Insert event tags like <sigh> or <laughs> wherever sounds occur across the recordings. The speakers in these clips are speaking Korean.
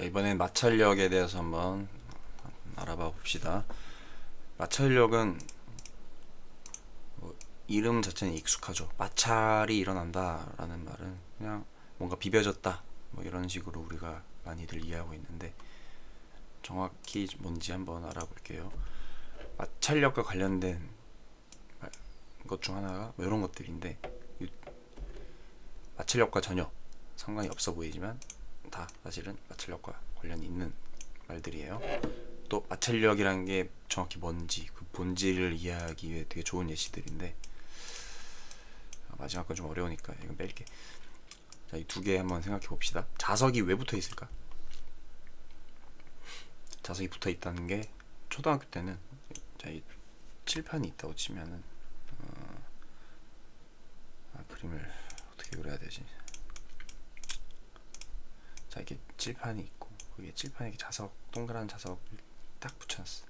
자 이번엔 마찰력에 대해서 한번 알아봐 봅시다. 마찰력은 뭐 이름 자체는 익숙하죠. 마찰이 일어난다 라는 말은 그냥 뭔가 비벼졌다 뭐 이런 식으로 우리가 많이들 이해하고 있는데 정확히 뭔지 한번 알아볼게요. 마찰력과 관련된 것 중 하나가 뭐 이런 것들인데 이 마찰력과 전혀 상관이 없어 보이지만 다 사실은 마찰력과 관련이 있는 말들이에요. 또 마찰력이라는 게 정확히 뭔지 그 본질을 이해하기 위해 되게 좋은 예시들인데 아, 마지막 건 좀 어려우니까 이건 뺄게. 자, 이 두 개 한번 생각해 봅시다. 자석이 왜 붙어 있을까? 자석이 붙어 있다는 게 초등학교 때는 자, 이 칠판이 있다고 치면은 어, 아, 그림을 어떻게 그려야 되지? 자 이게 칠판이 있고 거기에 칠판에 자석 동그란 자석을 딱 붙여놨어.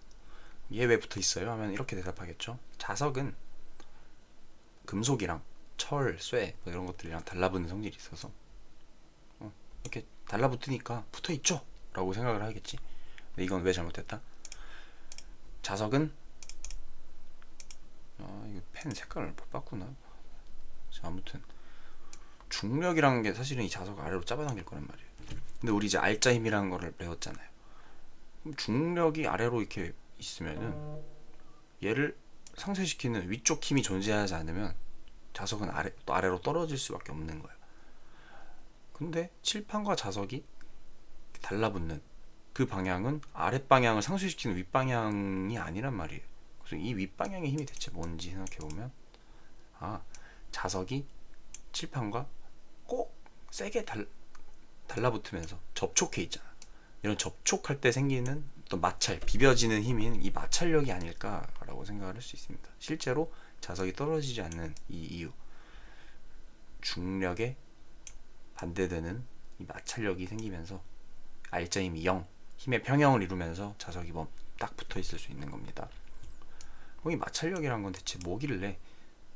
얘 왜 붙어 있어요? 하면 이렇게 대답하겠죠. 자석은 금속이랑 철, 쇠 뭐 이런 것들이랑 달라붙는 성질이 있어서 어, 이렇게 달라붙으니까 붙어 있죠.라고 생각을 하겠지. 근데 이건 왜 잘못됐다? 자석은 아 이거 펜 색깔을 못 바꾸나? 자, 아무튼 중력이라는 게 사실은 이 자석 아래로 잡아당길 거란 말이에요. 근데 우리 이제 알짜 힘이라는 거를 배웠잖아요. 중력이 아래로 이렇게 있으면은 얘를 상쇄시키는 위쪽 힘이 존재하지 않으면 자석은 아래 또 아래로 떨어질 수밖에 없는 거예요. 근데 칠판과 자석이 달라붙는 그 방향은 아랫 방향을 상쇄시키는 윗 방향이 아니란 말이에요. 그래서 이 윗 방향의 힘이 대체 뭔지 생각해 보면 아 자석이 칠판과 꼭 세게 달, 달라붙으면서 접촉해 있잖아. 이런 접촉할 때 생기는 어떤 마찰, 비벼지는 힘인 이 마찰력이 아닐까라고 생각을 할 수 있습니다. 실제로 자석이 떨어지지 않는 이 이유, 중력에 반대되는 이 마찰력이 생기면서 알짜 힘이 0, 힘의 평형을 이루면서 자석이 뭐딱 붙어 있을 수 있는 겁니다. 그럼 이 마찰력이란 건 대체 뭐길래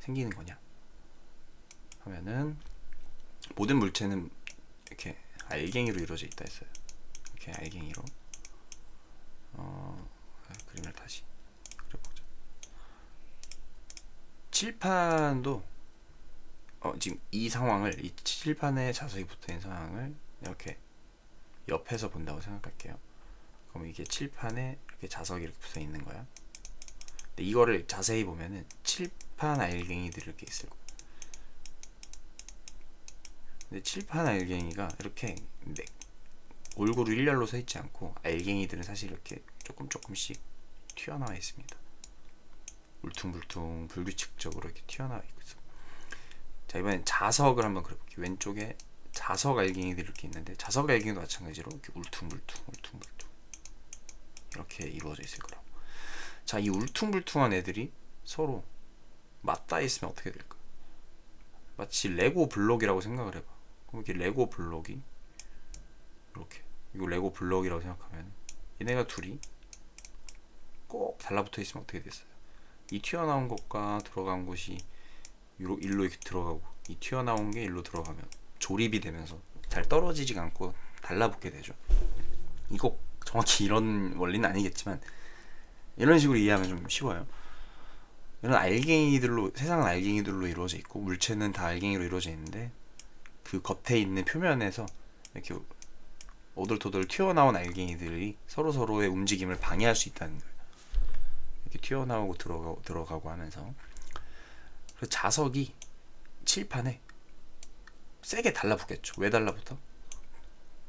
생기는 거냐? 하면은 모든 물체는 알갱이로 이루어져 있다 했어요. 이렇게 알갱이로. 어, 아, 그림을 다시 그려보자. 칠판도 어, 지금 이 상황을 이 칠판에 자석이 붙어 있는 상황을 이렇게 옆에서 본다고 생각할게요. 그럼 이게 칠판에 이렇게 자석이 이렇게 붙어 있는 거야. 근데 이거를 자세히 보면은 칠판 알갱이들이 이렇게 있을 거야. 칠판 알갱이가 이렇게 네, 골고루 일렬로 서 있지 않고 알갱이들은 사실 이렇게 조금 조금씩 튀어나와 있습니다. 울퉁불퉁 불규칙적으로 이렇게 튀어나와 있어. 자 이번엔 자석을 한번 그려볼게요. 왼쪽에 자석 알갱이들이 이렇게 있는데 자석 알갱이도 마찬가지로 이렇게 울퉁불퉁 울퉁불퉁 이렇게 이루어져 있을 거라고. 자이 울퉁불퉁한 애들이 서로 맞닿아 있으면 어떻게 될까? 마치 레고 블록이라고 생각을 해봐. 이렇게 레고 블록이 이렇게 이거 레고 블록이라고 생각하면 얘네가 둘이 꼭 달라붙어 있으면 어떻게 됐어요? 이 튀어나온 것과 들어간 곳이 일로, 일로 이렇게 들어가고 이 튀어나온 게 일로 들어가면 조립이 되면서 잘 떨어지지가 않고 달라붙게 되죠. 이거 정확히 이런 원리는 아니겠지만 이런 식으로 이해하면 좀 쉬워요. 이런 알갱이들로 세상은 알갱이들로 이루어져 있고 물체는 다 알갱이로 이루어져 있는데 그 겉에 있는 표면에서 이렇게 오돌토돌 튀어나온 알갱이들이 서로 서로의 움직임을 방해할 수 있다는 거예요. 이렇게 튀어나오고 들어가, 들어가고 하면서 그래서 자석이 칠판에 세게 달라붙겠죠. 왜 달라붙어?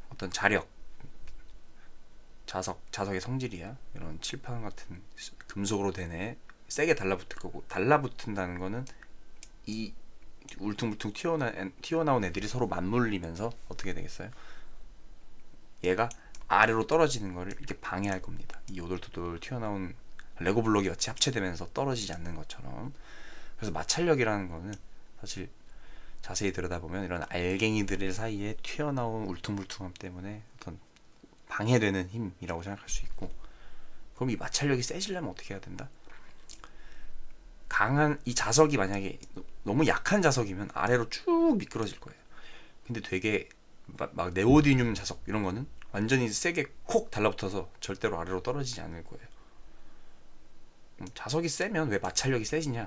어떤 자력, 자석, 자석의 성질이야. 이런 칠판 같은 금속으로 된 애 세게 달라붙을 거고 달라붙는다는 거는 이 울퉁불퉁 튀어나, 튀어나온 애들이 서로 맞물리면서 어떻게 되겠어요? 얘가 아래로 떨어지는 거를 이렇게 방해할 겁니다. 이 오돌토돌 튀어나온 레고 블록이 같이 합체되면서 떨어지지 않는 것처럼. 그래서 마찰력이라는 거는 사실 자세히 들여다보면 이런 알갱이들 사이에 튀어나온 울퉁불퉁함 때문에 어떤 방해되는 힘이라고 생각할 수 있고 그럼 이 마찰력이 세지려면 어떻게 해야 된다? 강한 이 자석이 만약에 너무 약한 자석이면 아래로 쭉 미끄러질 거예요. 근데 되게 막, 막 네오디듐 자석 이런 거는 완전히 세게 콕 달라붙어서 절대로 아래로 떨어지지 않을 거예요. 음, 자석이 세면 왜 마찰력이 세지냐?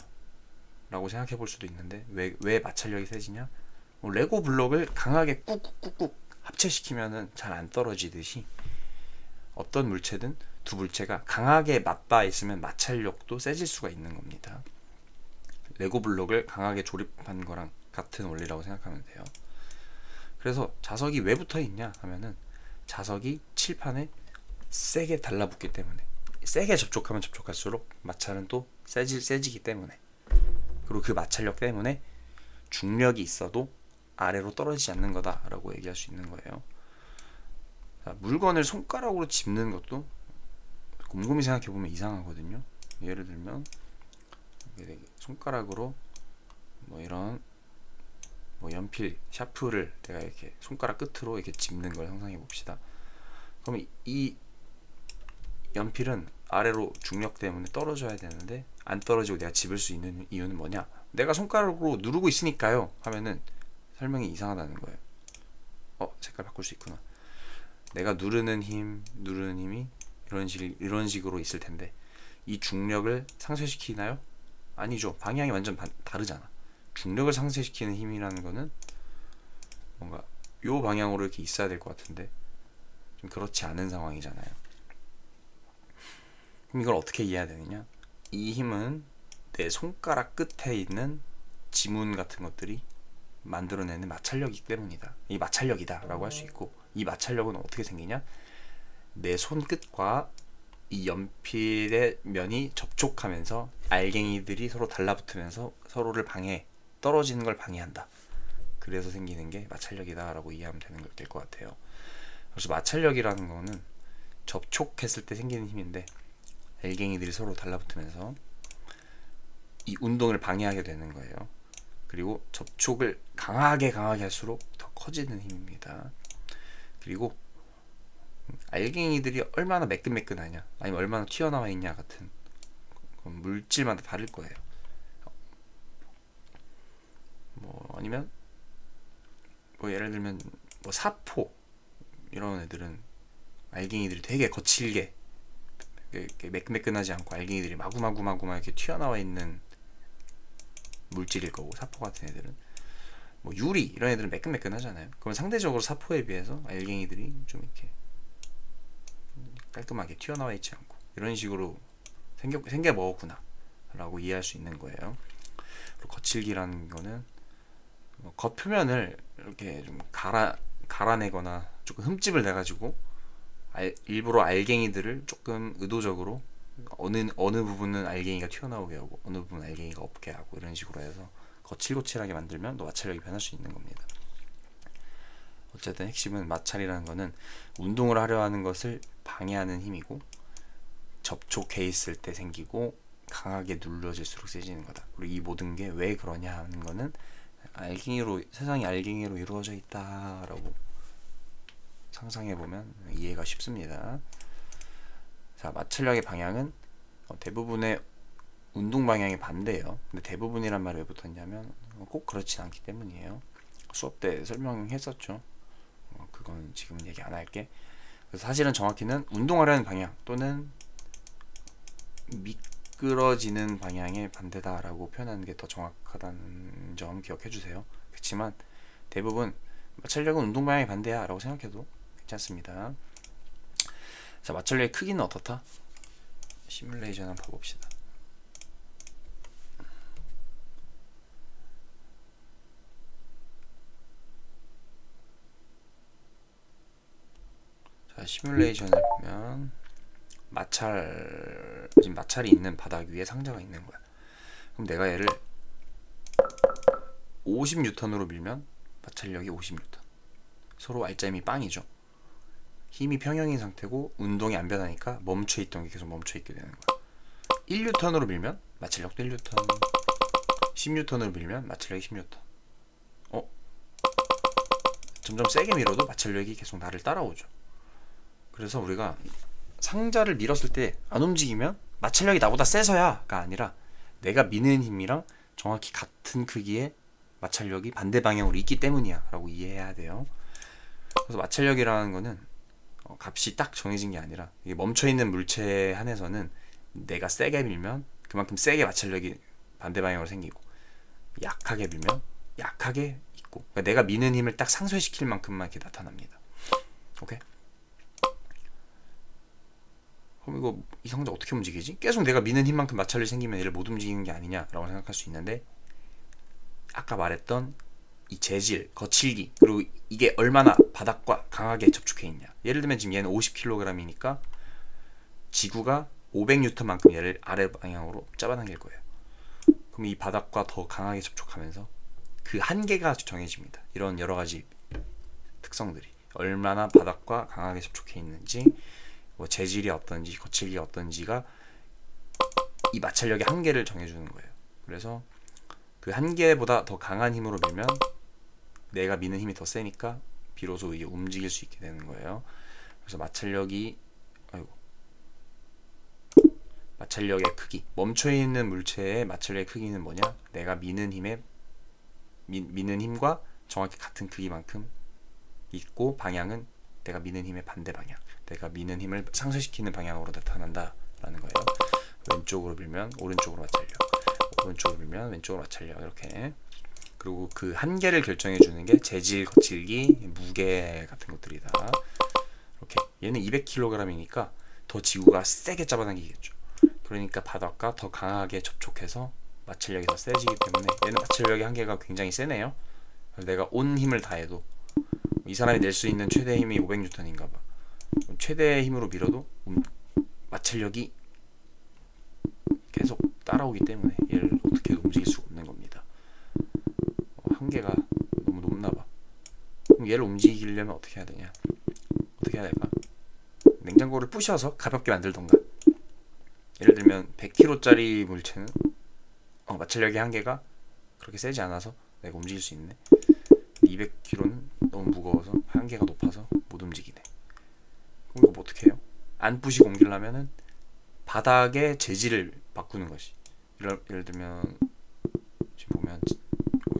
라고 생각해 볼 수도 있는데 왜, 왜 마찰력이 세지냐? 뭐 레고 블록을 강하게 꾹꾹꾹꾹 합체시키면은 잘 안 떨어지듯이 어떤 물체든 두 물체가 강하게 맞닿아 있으면 마찰력도 세질 수가 있는 겁니다. 레고 블록을 강하게 조립한 거랑 같은 원리라고 생각하면 돼요. 그래서 자석이 왜 붙어 있냐 하면은 자석이 칠판에 세게 달라붙기 때문에 세게 접촉하면 접촉할수록 마찰은 또 세지, 세지기 때문에 그리고 그 마찰력 때문에 중력이 있어도 아래로 떨어지지 않는 거다라고 얘기할 수 있는 거예요. 자, 물건을 손가락으로 짚는 것도 곰곰이 생각해 보면 이상하거든요. 예를 들면 손가락으로 뭐 이런 뭐 연필 샤프를 내가 이렇게 손가락 끝으로 이렇게 짚는 걸 상상해 봅시다. 그럼 이 연필은 아래로 중력 때문에 떨어져야 되는데 안 떨어지고 내가 집을 수 있는 이유는 뭐냐? 내가 손가락으로 누르고 있으니까요. 하면은 설명이 이상하다는 거예요. 어, 색깔 바꿀 수 있구나. 내가 누르는 힘, 누르는 힘이 이런 식 이런 식으로 있을 텐데 이 중력을 상쇄시키나요? 아니죠. 방향이 완전 반, 다르잖아. 중력을 상쇄시키는 힘이라는 거는 뭔가 요 방향으로 이렇게 있어야 될 것 같은데 좀 그렇지 않은 상황이잖아요. 그럼 이걸 어떻게 이해해야 되느냐? 이 힘은 내 손가락 끝에 있는 지문 같은 것들이 만들어내는 마찰력이기 때문이다. 이 마찰력이다라고 할 수 있고 이 마찰력은 어떻게 생기냐? 내 손끝과 이 연필의 면이 접촉하면서 알갱이들이 서로 달라붙으면서 서로를 방해, 떨어지는 걸 방해한다. 그래서 생기는 게 마찰력이다라고 이해하면 되는 될 것 같아요. 그래서 마찰력이라는 거는 접촉했을 때 생기는 힘인데 알갱이들이 서로 달라붙으면서 이 운동을 방해하게 되는 거예요. 그리고 접촉을 강하게 강하게 할수록 더 커지는 힘입니다. 그리고 알갱이들이 얼마나 매끈매끈하냐, 아니면 얼마나 튀어나와 있냐 같은 물질마다 다를 거예요. 뭐 아니면 뭐 예를 들면 뭐 사포 이런 애들은 알갱이들이 되게 거칠게 이렇게 매끈매끈하지 않고 알갱이들이 마구마구마구마 이렇게 튀어나와 있는 물질일 거고 사포 같은 애들은 뭐 유리 이런 애들은 매끈매끈하잖아요. 그럼 상대적으로 사포에 비해서 알갱이들이 좀 이렇게 깔끔하게 튀어나와 있지 않고 이런 식으로 생겨 생겨 먹었구나 라고 이해할 수 있는 거예요. 거칠기라는 거는 뭐 겉표면을 이렇게 좀 갈아 갈아내거나 조금 흠집을 내 가지고 알, 일부러 알갱이들을 조금 의도적으로 어느 어느 부분은 알갱이가 튀어나오게 하고 어느 부분은 알갱이가 없게 하고 이런 식으로 해서 거칠거칠하게 만들면 또 마찰력이 변할 수 있는 겁니다. 어쨌든 핵심은 마찰이라는 거는 운동을 하려 하는 것을 방해하는 힘이고 접촉해 있을 때 생기고 강하게 눌러질수록 세지는 거다. 그리고 이 모든 게 왜 그러냐 하는 거는 알갱이로 세상이 알갱이로 이루어져 있다라고 상상해 보면 이해가 쉽습니다. 자, 마찰력의 방향은 어, 대부분의 운동 방향이 반대예요. 근데 대부분이란 말이 왜 붙었냐면 꼭 그렇진 않기 때문이에요. 수업 때 설명했었죠. 어, 그건 지금은 얘기 안 할게. 그래서 사실은 정확히는 운동하려는 방향 또는 미끄러지는 방향의 반대다라고 표현하는 게 더 정확하다는 점 기억해 주세요. 그렇지만 대부분 마찰력은 운동 방향의 반대야라고 생각해도 괜찮습니다. 자, 마찰력의 크기는 어떻다? 시뮬레이션 한번 봐봅시다. 자, 시뮬레이션을 보면 마찰 지금 마찰이 있는 바닥 위에 상자가 있는 거야. 그럼 내가 얘를 50N으로 밀면 마찰력이 50N. 서로 알짜임이 빵이죠. 힘이 평형인 상태고 운동이 안 변하니까 멈춰 있던 게 계속 멈춰 있게 되는 거야. 1N으로 밀면 마찰력도 1N. 10N으로 밀면 마찰력이 10N. 어? 점점 세게 밀어도 마찰력이 계속 나를 따라오죠. 그래서 우리가 상자를 밀었을 때 안 움직이면 마찰력이 나보다 세서야가 아니라 내가 미는 힘이랑 정확히 같은 크기의 마찰력이 반대 방향으로 있기 때문이야 라고 이해해야 돼요. 그래서 마찰력이라는 거는 어, 값이 딱 정해진 게 아니라 이게 멈춰 있는 물체에 한해서는 내가 세게 밀면 그만큼 세게 마찰력이 반대 방향으로 생기고 약하게 밀면 약하게 있고 그러니까 내가 미는 힘을 딱 상쇄시킬 만큼만 이렇게 나타납니다. 오케이? 그럼 이거 이 상자 어떻게 움직이지? 계속 내가 미는 힘만큼 마찰이 생기면 얘를 못 움직이는 게 아니냐라고 생각할 수 있는데 아까 말했던 이 재질, 거칠기 그리고 이게 얼마나 바닥과 강하게 접촉해 있냐. 예를 들면 지금 얘는 50kg이니까 지구가 500N만큼 얘를 아래 방향으로 잡아당길 거예요. 그럼 이 바닥과 더 강하게 접촉하면서 그 한계가 정해집니다. 이런 여러 가지 특성들이 얼마나 바닥과 강하게 접촉해 있는지, 뭐 재질이 어떤지, 거칠기가 어떤지가 이 마찰력의 한계를 정해주는 거예요. 그래서 그 한계보다 더 강한 힘으로 밀면 내가 미는 힘이 더 세니까 비로소 이게 움직일 수 있게 되는 거예요. 그래서 마찰력이 아이고 마찰력의 크기 멈춰 있는 물체의 마찰력의 크기는 뭐냐? 내가 미는 힘의 미, 미는 힘과 정확히 같은 크기만큼 있고 방향은 내가 미는 힘의 반대 방향 내가 미는 힘을 상쇄시키는 방향으로 나타난다라는 거예요. 왼쪽으로 밀면 오른쪽으로 마찰력 오른쪽으로 밀면 왼쪽으로 마찰력 이렇게 그리고 그 한계를 결정해 주는 게 재질, 거칠기, 무게 같은 것들이다. 이렇게 얘는 200kg이니까 더 지구가 세게 잡아당기겠죠. 그러니까 바닥과 더 강하게 접촉해서 마찰력이 더 세지기 때문에 얘는 마찰력의 한계가 굉장히 세네요. 내가 온 힘을 다해도 이 사람이 낼 수 있는 최대 힘이 500N인가 봐. 최대 힘으로 밀어도 음, 마찰력이 계속 따라오기 때문에 얘를 어떻게 움직일 수가 없는 겁니다. 어, 한계가 너무 높나 봐. 그럼 얘를 움직이려면 어떻게 해야 되냐? 어떻게 해야 될까? 냉장고를 부셔서 가볍게 만들던가. 예를 들면 100kg짜리 물체는 어, 마찰력의 한계가 그렇게 세지 않아서 내가 움직일 수 있네. 200kg는 너 무 무거워서 한계가 높아서 못 움직이네. 그럼 이거 뭐 어떻게 해요? 안 부시고 옮기려면은 바닥의 재질을 바꾸는 것이. 예를, 예를 들면 지금 보면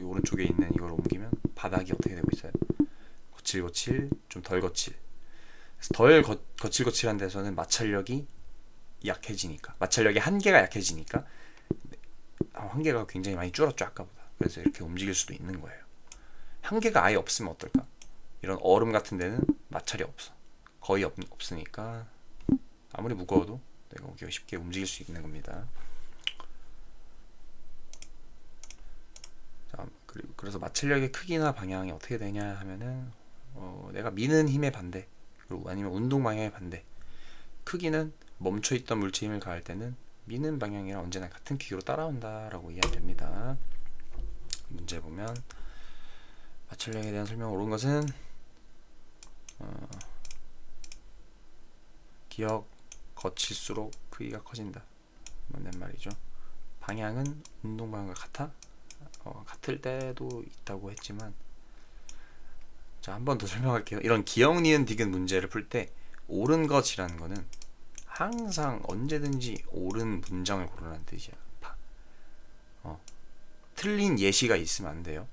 오른쪽에 있는 이걸 옮기면 바닥이 어떻게 되고 있어요? 거칠거칠, 좀 덜 거칠. 덜 거, 거칠거칠한 데서는 마찰력이 약해지니까 마찰력의 한계가 약해지니까 아, 한계가 굉장히 많이 줄었죠 아까보다. 그래서 이렇게 움직일 수도 있는 거예요. 한계가 아예 없으면 어떨까? 이런 얼음 같은 데는 마찰이 없어. 거의 없, 없으니까 아무리 무거워도 내가 오기가 쉽게 움직일 수 있는 겁니다. 자, 그리고 그래서 마찰력의 크기나 방향이 어떻게 되냐 하면은 어, 내가 미는 힘의 반대 그리고 아니면 운동 방향의 반대 크기는 멈춰 있던 물체 힘을 가할 때는 미는 방향이랑 언제나 같은 크기로 따라온다라고 이해하면 됩니다. 문제 보면 마찰력에 대한 설명을 옳은 것은 어, 기억 거칠수록 크기가 커진다. 맞는 말이죠. 방향은 운동 방향과 같아? 어, 같을 때도 있다고 했지만 자 한 번 더 <laughs> 설명할게요. 이런 기억 니은 디귿 문제를 풀 때 옳은 것이라는 거는 항상 언제든지 옳은 문장을 고르라는 뜻이야. 어, 틀린 예시가 있으면 안 돼요.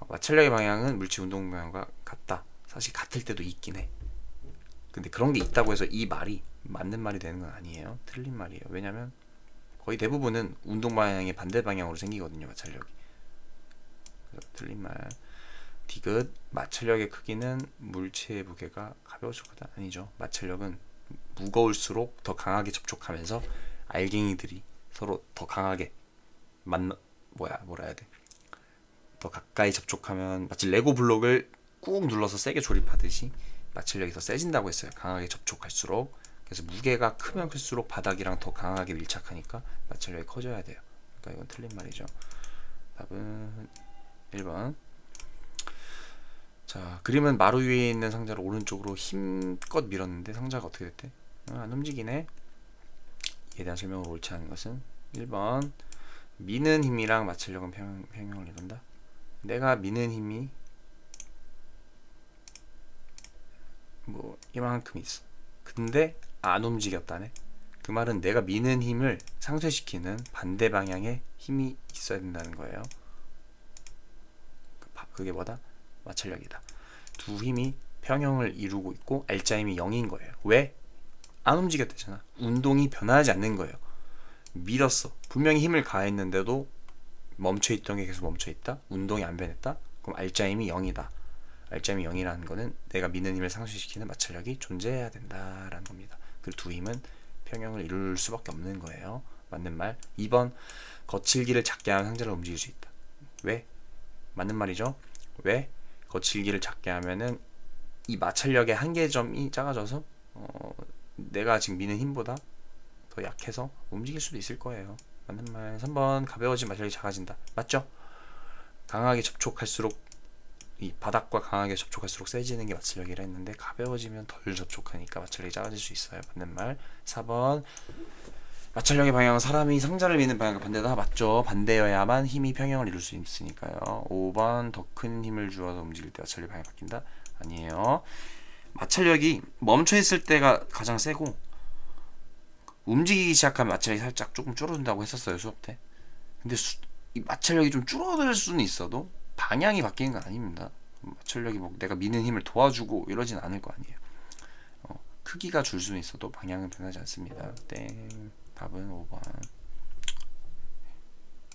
어, 마찰력의 방향은 물체 운동 방향과 같다. 사실 같을 때도 있긴 해. 근데 그런 게 있다고 해서 이 말이 맞는 말이 되는 건 아니에요. 틀린 말이에요. 왜냐면 거의 대부분은 운동 방향의 반대 방향으로 생기거든요. 마찰력이. 그래서 틀린 말. 디귿 마찰력의 크기는 물체의 무게가 가벼울수록 크다. 아니죠. 마찰력은 무거울수록 더 강하게 접촉하면서 알갱이들이 서로 더 강하게 만나 뭐야 뭐라 해야 돼. 더 가까이 접촉하면 마치 레고 블록을 꾹 눌러서 세게 조립하듯이 마찰력이 더 세진다고 했어요. 강하게 접촉할수록. 그래서 무게가 크면 클수록 바닥이랑 더 강하게 밀착하니까 마찰력이 커져야 돼요. 그러니까 이건 틀린 말이죠. 답은 1번. 자, 그림은 마루 위에 있는 상자를 오른쪽으로 힘껏 밀었는데 상자가 어떻게 됐대? 어, 안 움직이네. 이에 대한 설명을 옳지 않은 것은 1번. 미는 힘이랑 마찰력은 평, 평형을 이룬다. 내가 미는 힘이 뭐 이만큼 있어. 근데 안 움직였다네. 그 말은 내가 미는 힘을 상쇄시키는 반대 방향에 힘이 있어야 된다는 거예요. 그 바- 그게 뭐다? 마찰력이다. 두 힘이 평형을 이루고 있고 알짜임이 0인 거예요. 왜? 안 움직였대잖아. 운동이 변하지 않는 거예요. 밀었어. 분명히 힘을 가했는데도 멈춰 있던 게 계속 멈춰 있다. 운동이 안 변했다. 그럼 알짜임이 0이다. 알짜임이 0이라는 거는 내가 미는 힘을 상쇄시키는 마찰력이 존재해야 된다라는 겁니다. 그두 힘은 평형을 이룰 수밖에 없는 거예요. 맞는 말. 2번 거칠기를 작게 하면 상자를 움직일 수 있다. 왜? 맞는 말이죠. 왜? 거칠기를 작게 하면은 이 마찰력의 한계점이 작아져서 어, 내가 지금 미는 힘보다 더 약해서 움직일 수도 있을 거예요. 맞는 말. 3번 가벼워진 마찰력이 작아진다. 맞죠? 강하게 접촉할수록 이 바닥과 강하게 접촉할수록 세지는 게 마찰력이라 했는데 가벼워지면 덜 접촉하니까 마찰력이 작아질 수 있어요. 맞는 말. 4번 마찰력의 방향은 사람이 상자를 미는 방향과 반대다 맞죠? 반대여야만 힘이 평형을 이룰 수 있으니까요. 5번 더 큰 힘을 주어서 움직일 때 마찰력 방향이 바뀐다? 아니에요. 마찰력이 멈춰 있을 때가 가장 세고 움직이기 시작하면 마찰력이 살짝 조금 줄어든다고 했었어요 수업 때. 근데 수, 이 마찰력이 좀 줄어들 수는 있어도 방향이 바뀌는 건 아닙니다. 마찰력이 뭐 내가 미는 힘을 도와주고 이러진 않을 거 아니에요. 어, 크기가 줄 수는 있어도 방향은 변하지 않습니다. 땡. 답은 5번.